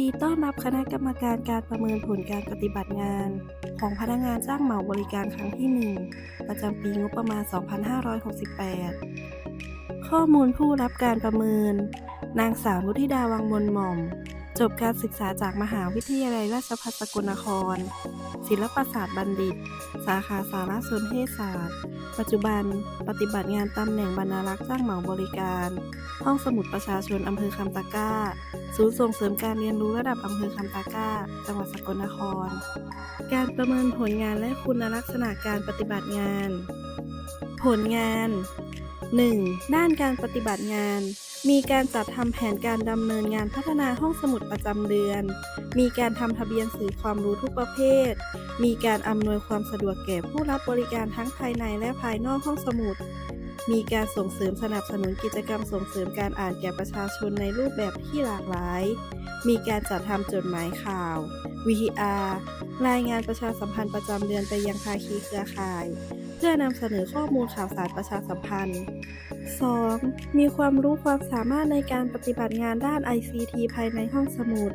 ดีต้อนรับคณะกรรมการการประเมินผลการปฏิบัติงาน ของพนักงานจ้างเหมาบริการครั้งที่ 1 ประจำปีงบประมาณ 2568 ข้อมูลผู้รับการประเมิน นางสาวนุธิดาวังมนหม่อม จบการศึกษาจากมหาวิทยาลัยราชภัฏสกลนคร ศิลปศาสตร์บัณฑิต สาขาสารสนเทศศาสตร์ ปัจจุบัน ปฏิบัติงานตำแหน่งบรรณารักษ์จ้างเหมาบริการ ห้องสมุดประชาชนอำเภอคำตะก้า ศูนย์ส่งเสริมการเรียนรู้ระดับอำเภอคำตะก้า จังหวัดสกลนคร การประเมินผลงานและคุณลักษณะการปฏิบัติงาน ผลงาน 1. ด้านการปฏิบัติงาน มีการจัดทำแผนการดำเนินงานพัฒนาห้องสมุดประจำเดือน มีการทำทะเบียนสื่อความรู้ทุกประเภท มีการอำนวยความสะดวกแก่ผู้รับบริการทั้งภายในและภายนอกห้องสมุด มีการส่งเสริมสนับสนุนกิจกรรมส่งเสริมการอ่านแก่ประชาชนในรูปแบบที่หลากหลาย มีการจัดทำจดหมายข่าว VTR รายงานประชาสัมพันธ์ประจำเดือนไปยังภาคีเครือข่าย เพื่อนำเสนอข้อมูลข่าวสารประชาสัมพันธ์ 2. มีความรู้ความสามารถในการปฏิบัติงานด้าน ICT ภายในห้องสมุด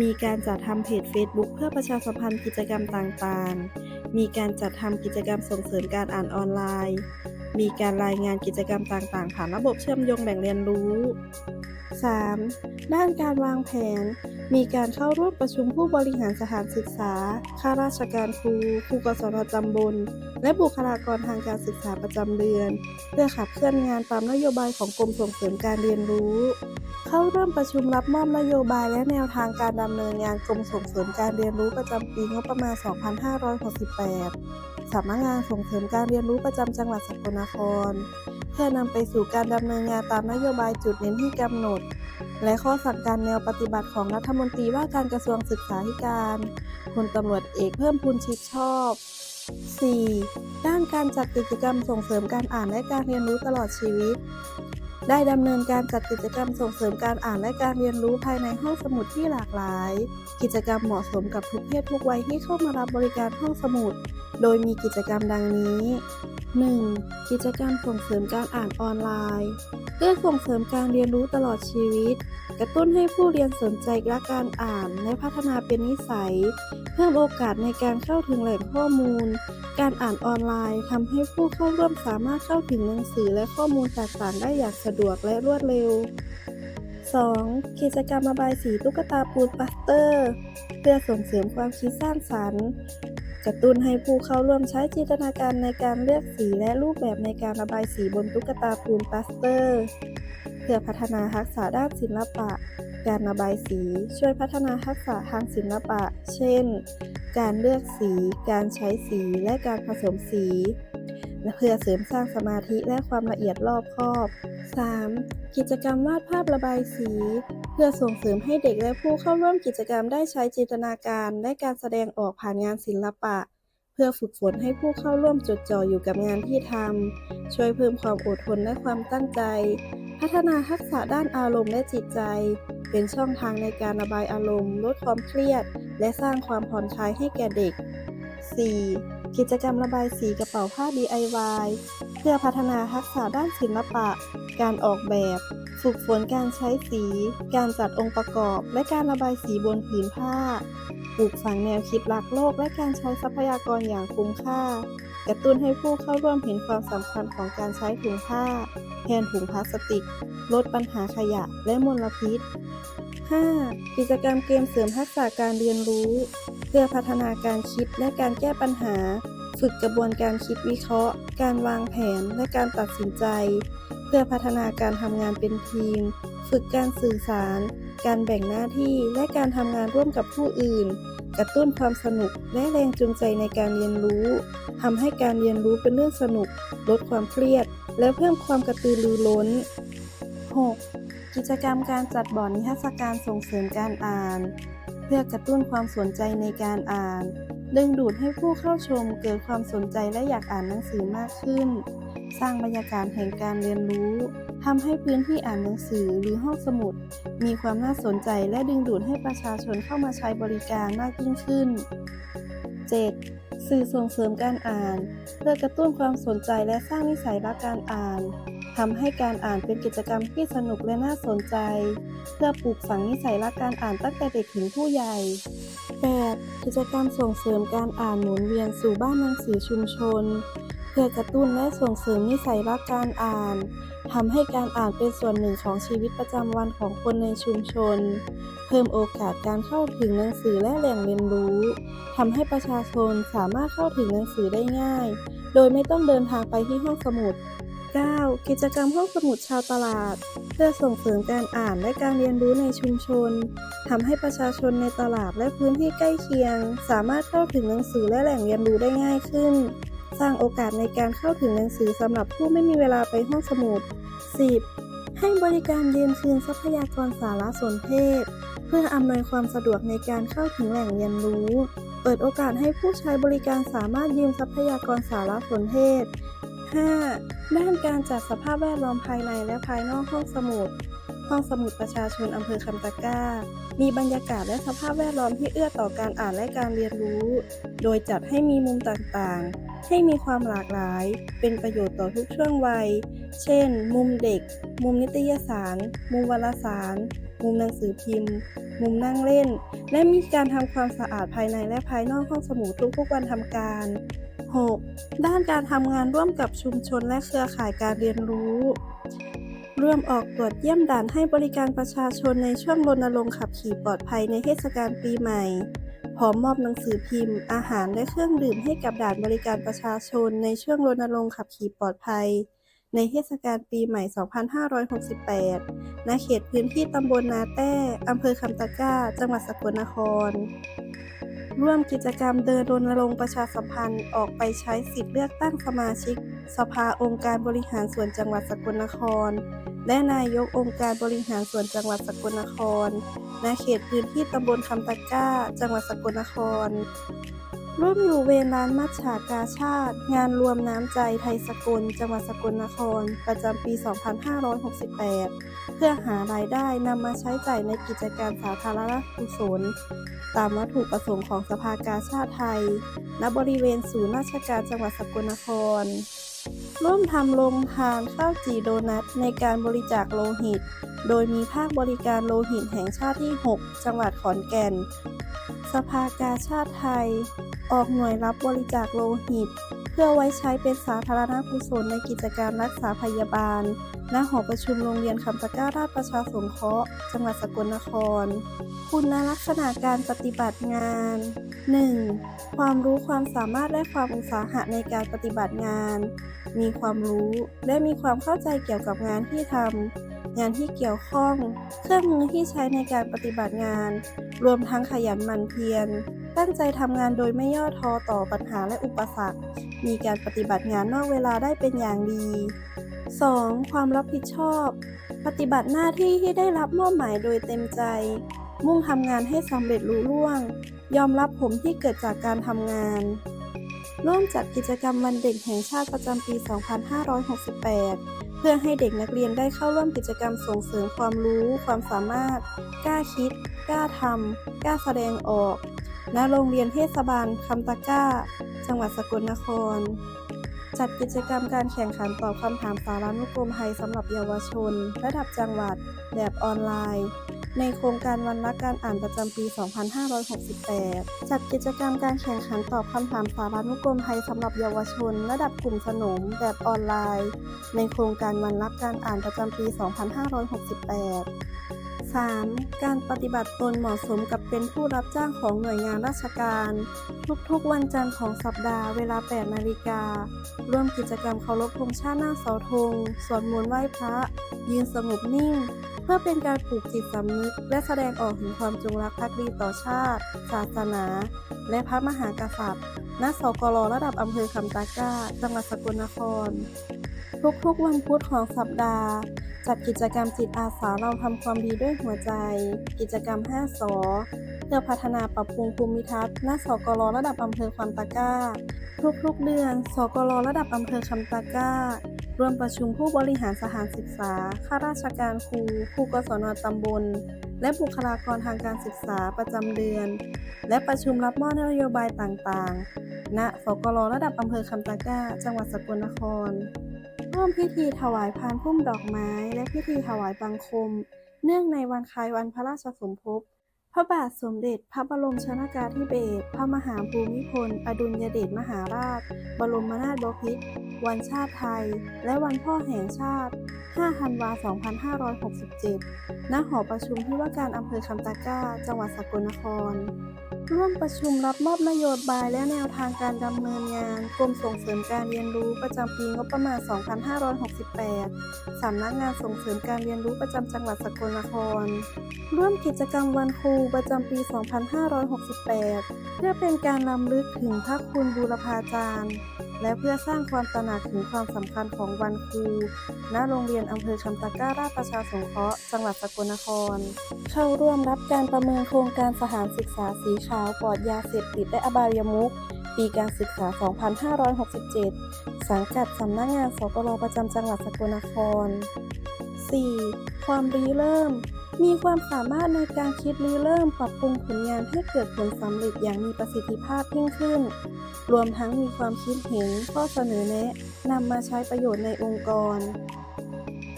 มีการจัดทำเพจ Facebook เพื่อประชาสัมพันธ์กิจกรรมต่างๆ มีการจัดทำกิจกรรมส่งเสริมการอ่านออนไลน์ มีการรายงานกิจกรรมต่างๆ ผ่านระบบเชื่อมโยงแบ่งเรียนรู้ 3. ด้านการวางแผน มีการเข้าร่วมประชุมผู้บริหารสถานศึกษา ข้าราชการครู ครูกศนตำบล และบุคลากรทางการศึกษาประจำเดือน เพื่อขับเคลื่อนงานตามนโยบายของกรมส่งเสริมการเรียนรู้ เข้าร่วมประชุมรับมอบนโยบายและแนวทางการดำเนินงานกรมส่งเสริมการเรียนรู้ประจำปีงบประมาณ 2568สำนักงานส่งเสริมการเรียนรู้ประจำจังหวัดสกลนคร เพื่อนำไปสู่การดำเนินงานตามนโยบายจุดเน้นที่กำหนด และข้อสั่งการแนวปฏิบัติของรัฐมนตรีว่าการกระทรวงศึกษาธิการพลตำรวจเอกเพิ่มพูนชิดชอบ 4. ด้านการจัดกิจกรรมส่งเสริมการอ่านและการเรียนรู้ตลอดชีวิต ได้ดำเนินการจัดกิจกรรมส่งเสริมการอ่านและการเรียนรู้ภายในห้องสมุดที่หลากหลาย กิจกรรมเหมาะสมกับทุกเพศทุกวัยที่เข้ามารับบริการห้องสมุด โดยมีกิจกรรมดังนี้ 1. กิจกรรมส่งเสริมการอ่านออนไลน์ เพื่อส่งเสริมการเรียนรู้ตลอดชีวิต กระตุ้นให้ผู้เรียนสนใจรักการอ่านและพัฒนาเป็นนิสัย เพิ่มโอกาสในการเข้าถึงแหล่งข้อมูล การอ่านออนไลน์ทำให้ผู้เข้าร่วมสามารถเข้าถึงหนังสือและข้อมูลต่างๆได้อย่างสะดวกและรวดเร็ว 2. กิจกรรมระบายสีตุ๊กตาปูนปัสเตอร์ เพื่อส่งเสริมความคิดสร้างสรรค์ กระตุ้นให้ผู้เข้าร่วมใช้จินตนาการในการเลือกสีและรูปแบบในการระบายสีบนตุ๊กตาปูนปัสเตอร์ เพื่อพัฒนาทักษะด้านศิลปะ การระบายสี ช่วยพัฒนาทักษะทางศิลปะ เช่น การเลือกสี การใช้สีและการผสมสีและเพื่อเสริมสร้างสมาธิและความละเอียดรอบคอบ 3. กิจกรรมวาดภาพระบายสี เพื่อส่งเสริมให้เด็กและผู้เข้าร่วมกิจกรรมได้ใช้จินตนาการและการแสดงออกผ่านงานศิลปะ เพื่อฝึกฝนให้ผู้เข้าร่วมจดจ่ออยู่กับงานที่ทำ ช่วยเพิ่มความอดทนและความตั้งใจ พัฒนาทักษะด้านอารมณ์และจิตใจ เป็นช่องทางในการระบายอารมณ์ ลดความเครียด และสร้างความผ่อนคลายให้แก่เด็ก 4. กิจกรรมระบายสีกระเป๋าผ้า DIY เพื่อพัฒนาทักษะด้านศิลปะ การออกแบบ ฝึกฝนการใช้สี การจัดองค์ประกอบ และการระบายสีบนผืนผ้า ปลูกฝังแนวคิดรักโลกและการใช้ทรัพยากรอย่างคุ้มค่า กระตุ้นให้ผู้เข้าร่วมเห็นความสำคัญของการใช้ถุงผ้า แทนถุงพลาสติก ลดปัญหาขยะและมลพิษ 5. กิจกรรมเกมเสริมทักษะการเรียนรู้ เพื่อพัฒนาการคิดและการแก้ปัญหา ฝึกกระบวนการคิดวิเคราะห์ การวางแผนและการตัดสินใจ พื่อพัฒนาการทำงานเป็นทีม ฝึกการสื่อสาร การแบ่งหน้าที่และการทำงานร่วมกับผู้อื่น กระตุ้นความสนุกและแรงจูงใจในการเรียนรู้ทำให้การเรียนรู้เป็นเรื่องสนุก ลดความเครียด และเพิ่มความกระตือรือร้น 6. กิจกรรมการจัดบอร์ดนิทรรศการส่งเสริมการอ่าน เพื่อกระตุ้นความสนใจในการอ่าน ดึงดูดให้ผู้เข้าชมเกิดความสนใจและอยากอ่านหนังสือมากขึ้น สร้างบรรยากาศแห่งการเรียนรู้ทำให้พื้นที่อ่านหนังสือหรือห้องสมุด มีความน่าสนใจและดึงดูดให้ประชาชนเข้ามาใช้บริการมากยิ่งขึ้น 7. สื่อส่งเสริมการอ่าน เพื่อกระตุ้นความสนใจและสร้างนิสัยรักการอ่านทำให้การอ่านเป็นกิจกรรมที่สนุกและน่าสนใจ เพื่อปลูกฝังนิสัยรักการอ่านตั้งแต่เด็กถึงผู้ใหญ่ 8. กิจกรรมส่งเสริมการอ่านหมุนเวียนสู่บ้านหนังสือชุมชน พื่อกระตุ้นและส่งเสริมนิสัยรักการอ่านทำให้การอ่านเป็นส่วนหนึ่งของชีวิตประจำวันของคนในชุมชน เพิ่มโอกาสการเข้าถึงหนังสือและแหล่งเรียนรู้ทำให้ประชาชนสามารถเข้าถึงหนังสือได้ง่าย โดยไม่ต้องเดินทางไปที่ห้องสมุด 9. กิจกรรมห้องสมุดชาวตลาด เพื่อส่งเสริมการอ่านและการเรียนรู้ในชุมชนทำให้ประชาชนในตลาดและพื้นที่ใกล้เคียง สามารถเข้าถึงหนังสือและแหล่งเรียนรู้ได้ง่ายขึ้น สร้างโอกาสในการเข้าถึงหนังสือสำหรับผู้ไม่มีเวลาไปห้องสมุด 10. ให้บริการยืมคืนทรัพยากรสารสนเทศ เพื่ออำนวยความสะดวกในการเข้าถึงแหล่งเรียนรู้ เปิดโอกาสให้ผู้ใช้บริการสามารถยืมทรัพยากรสารสนเทศ 5. ด้านการจัดสภาพแวดล้อมภายในและภายนอกห้องสมุด ห้องสมุดประชาชนอำเภอคำตะก้า มีบรรยากาศและสภาพแวดล้อมที่เอื้อต่อการอ่านและการเรียนรู้ โดยจัดให้มีมุมต่างๆ ให้มีความหลากหลาย เป็นประโยชน์ต่อทุกช่วงวัย เช่น มุมเด็ก มุมนิตยสาร มุมวารสาร มุมหนังสือพิมพ์ มุมนั่งเล่น และมีการทำความสะอาดภายในและภายนอกห้องสมุดทุกๆวันทำการ 6. ด้านการทำงานร่วมกับชุมชนและเครือข่ายการเรียนรู้ร่วมออกตรวจเยี่ยมด่านให้บริการประชาชนในช่วงรณรงค์ขับขี่ปลอดภัยในเทศกาลปีใหม่ พร้อมมอบหนังสือพิมพ์ อาหารและเครื่องดื่มให้กับด่านบริการประชาชนในช่วงรณรงค์ขับขี่ปลอดภัย ในเทศกาลปีใหม่ 2568 ณ เขตพื้นที่ตำบลนาแต้ อำเภอคำตะก้า จังหวัดสกลนคร ร่วมกิจกรรมเดินรณรงค์ประชาสัมพันธ์ออกไปใช้สิทธิ์เลือกตั้งสมาชิก สภาองค์การบริหารส่วนจังหวัดสกลนคร และนายกองค์การบริหารส่วนจังหวัดสกลนครณเขตพื้นที่ตำบลคำตะก้า จังหวัดสกลนคร ร่วมอยู่เวรร้านมัชฉากาชาติ งานรวมน้ำใจไทยสกล จังหวัดสกลนคร ประจำปี 2568 เพื่อหารายได้นำมาใช้จ่ายในกิจการสาธารณกุศล ตามวัตถุประสงค์ของสภากาชาติไทย ณบริเวณศูนย์ราชการจังหวัดสกลนคร ร่วมทำโรงทานข้าวจีโดนัทในการบริจาคโลหิต โดยมีภาคบริการโลหิตแห่งชาติที่ 6 จังหวัดขอนแก่น สภากาชาติไทย ออกหน่วยรับบริจาคโลหิต เพื่อไว้ใช้เป็นสาธารณกุศลในกิจการรักษาพยาบาล ณหอประชุมโรงเรียนคำตะก้าราชประชาสงเคราะห์ จังหวัดสกลนคร คุณลักษณะการปฏิบัติงาน 1. ความรู้ความสามารถและความอุตสาหะในการปฏิบัติงาน มีความรู้และมีความเข้าใจเกี่ยวกับงานที่ทำ งานที่เกี่ยวข้อง เครื่องมือที่ใช้ในการปฏิบัติงาน รวมทั้งขยันหมั่นเพียร ตั้งใจทำงานโดยไม่ย่อท้อต่อปัญหาและอุปสรรค มีการปฏิบัติงานนอกเวลาได้เป็นอย่างดี 2. ความรับผิดชอบ ปฏิบัติหน้าที่ที่ได้รับมอบหมายโดยเต็มใจ มุ่งทำงานให้สำเร็จลุล่วง ยอมรับผมที่เกิดจากการทำงาน ร่วมจัดกิจกรรมวันเด็กแห่งชาติประจำปี 2568 เพื่อให้เด็กนักเรียนได้เข้าร่วมกิจกรรมส่งเสริมความรู้ ความสามารถ กล้าคิด กล้าทำ กล้าแสดงออก ณ โรงเรียนเทศบาลคำตะก้า จังหวัดสกลนคร จัดกิจกรรมการแข่งขันตอบคำถามสารานุกรมไทยสำหรับเยาวชน ระดับจังหวัด แบบออนไลน์ ในโครงการวันรักการอ่านประจำปี 2568 จัดกิจกรรมการแข่งขันตอบคำถามสารานุกรมไทยสำหรับเยาวชน ระดับกลุ่มสนม แบบออนไลน์ ในโครงการวันรักการอ่านประจำปี 2568 3. การปฏิบัติตนเหมาะสมกับเป็นผู้รับจ้างของหน่วยงานราชการ ทุกๆวันจันทร์ของสัปดาห์เวลา 8 นาฬิกา ร่วมกิจกรรมเคารพธงชาติหน้าเสาธงสวดมนต์ไหว้พระ ยืนสงบนิ่ง เพื่อเป็นการปลูกจิตสำนึก และแสดงออกถึงความจงรักภักดีต่อชาติ ศาสนา และพระมหากษัตริย์ณสกลระดับอำเภอคำตาก้า จังหวัดสกลนคร ทุกๆวันพุธของสัปดาห์ จัดกิจกรรมจิตอาสาเราทำความดีด้วยหัวใจ กิจกรรม 5 สอ เพื่อพัฒนาปรับปรุงภูมิทัศน์ณสกลระดับอำเภอคำตะก้า ทุกๆเดือนสกลระดับอำเภอคำตะก้าร่วมประชุมผู้บริหารสถานศึกษา ข้าราชการครูครูกศนตำบล และบุคลากรทางการศึกษาประจำเดือน และประชุมรับมอบนโยบายต่างๆ ณ สกลระดับอำเภอคำตะก้า จังหวัดสกลนคร ร่วมพิธีถวายพานพุ่มดอกไม้ และพิธีถวายบังคม เนื่องในวันคล้ายวันพระราชสมภพ พระบาทสมเด็จ พระบรมชนากาธิเบศร พระมหาภูมิพล อดุลยเดชมหาราช บรมนาถบพิตรวันชาติไทย และวันพ่อแห่งชาติ 5 ธันวาคม2567 ณ หอประชุมที่ว่าการอำเภอคำตะกร้า จังหวัดสกลนคร ร่วมประชุมรับมอบนโยบายและแนวทางการดำเนินงาน กรมส่งเสริมการเรียนรู้ประจำปีงบประมาณ 2568 สำนักงานส่งเสริมการเรียนรู้ประจำจังหวัดสกลนคร ร่วมกิจกรรมวันครูประจำปี 2568 เพื่อเป็นการนำลึกถึงพระคุณบูรพาจารย์ และเพื่อสร้างความตระหนักถึงความสำคัญของวันครู ณ โรงเรียนอำเภอคำตะก้าราชประชาสงเคราะห์ จังหวัดสกลนคร เข้าร่วมรับการประเมินโครงการสถานศึกษาสีขาวปลอดยาเสพติดและอบายมุขปีการศึกษา 2567 สังกัดสำนักงานสกลประจำจังหวัดสกลนคร 4. ความริเริ่ม มีความสามารถในการคิดริเริ่มปรับปรุงผลงานให้เกิดผลสำเร็จอย่างมีประสิทธิภาพยิ่งขึ้น รวมทั้งมีความคิดเห็นข้อเสนอแนะนำมาใช้ประโยชน์ในองค์กร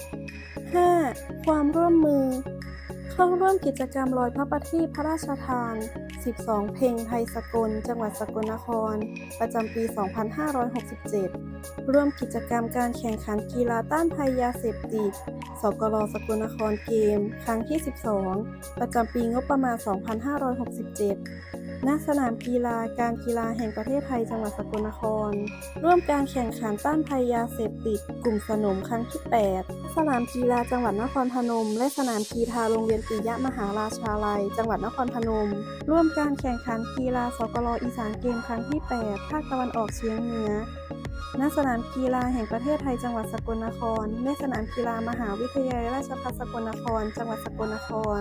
5. ความร่วมมือ เข้าร่วมกิจกรรมลอยพระประทีปพระราชทาน 12 เพลงไทยสกล จังหวัดสกลนคร ประจำปี 2567 ร่วมกิจกรรมการแข่งขันกีฬาต้านภัยยาเสพติด สกลสกลนครเกม ครั้งที่ 12 ประจำปีงบประมาณ 2567 ณสนามกีฬาการกีฬาแห่งประเทศไทยจังหวัดสกลนคร ร่วมการแข่งขันต้านภัยยาเสพติด กลุ่มสนมครั้งที่ 8 สนามกีฬาจังหวัดนครพนม และสนามกีฬาโรงเรียนปิยะมหาราชาลัย จังหวัดนครพนม ร่วมการแข่งขันกีฬาสกลอีสานเกมครั้งที่ 8 ภาคตะวันออกเฉียงเหนือณสนามกีฬาแห่งประเทศไทยจังหวัดสกลนครและสนามกีฬามหาวิทยาลัยราชภัฏสกลนคร จังหวัดสกลนคร